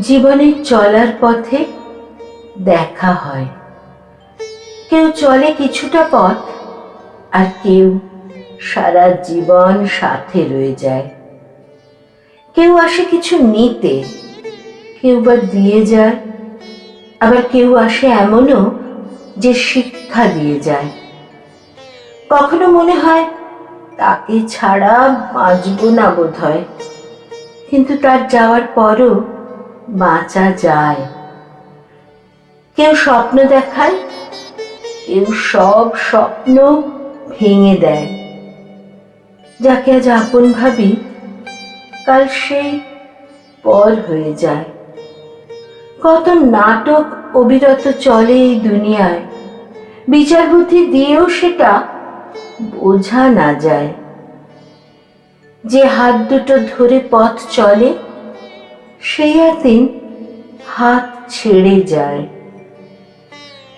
জীবনের চলার পথে দেখা হয়। কেউ চলে কিছুটা পথ, আর কেউ সারা জীবন সাথে রয়ে যায়। কেউ আসে কিছু নিতে, কেউ বা দিয়ে যায়। আবার কেউ আসে এমনও যে শিক্ষা দিয়ে যায়। কখনো মনে হয়, তাকে ছাড়া বাঁচব না বোধ হয় কিন্তু তার যাওয়ার পরও বাঁচা যায়। কেউ স্বপ্ন দেখায়, কেউ সব স্বপ্ন ভেঙে দেয়। যাকে আজ আপন ভাবি, কাল সেই পর হয়ে যায়। কত নাটক, অবিরত চলে এই দুনিয়ায়। বিচার বুদ্ধি দিয়েও সেটা বোঝা না যায়। যে হাত দুটো ধরে পথ চলে সেই একদিন হাত ছেড়ে যায়।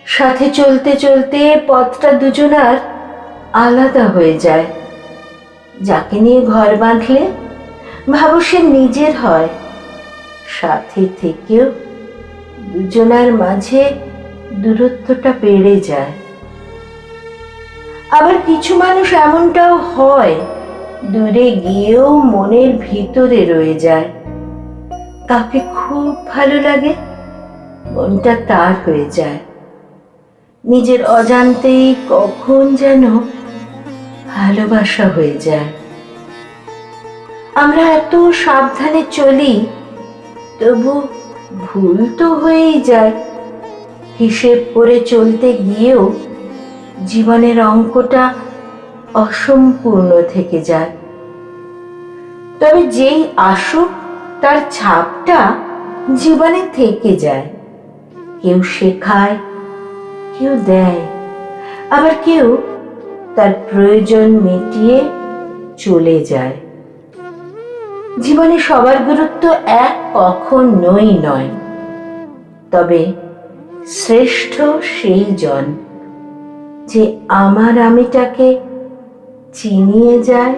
সাথে চলতে চলতে পথটা দুজনার আলাদা হয়ে যায়। যাকে নিয়ে ঘর বাঁধলে ভাবো সে নিজের হয়। সাথে থেকেও দুজনার মাঝে দূরত্বটা বেড়ে যায়। আবার কিছু মানুষ এমনটাও হয়, দূরে গিয়েও মনের ভিতরে রয়ে যায়। কাকে খুব ভালো লাগে, মনটা তার হয়ে যায়। নিজের অজান্তেই কখন যেন ভালোবাসা হয়ে যায়। আমরা এত সাবধানে চলি, তবু ভুল তো হয়েই যায়। হিসেব করে চলতে গিয়েও জীবনের অঙ্কটা অসম্পূর্ণ থেকে যায়। তবে যেই আসুক তার ছাপটা জীবনে থেকে যায়। কেউ শেখায়, কেউ দেয়। আবার কেউ তার প্রয়োজন মিটিয়ে চলে যায়। জীবনে সবার গুরুত্ব এক কখনোই নয়। তবে শ্রেষ্ঠ সেই জন যে আমার আমিটাকে চিনিয়ে যায়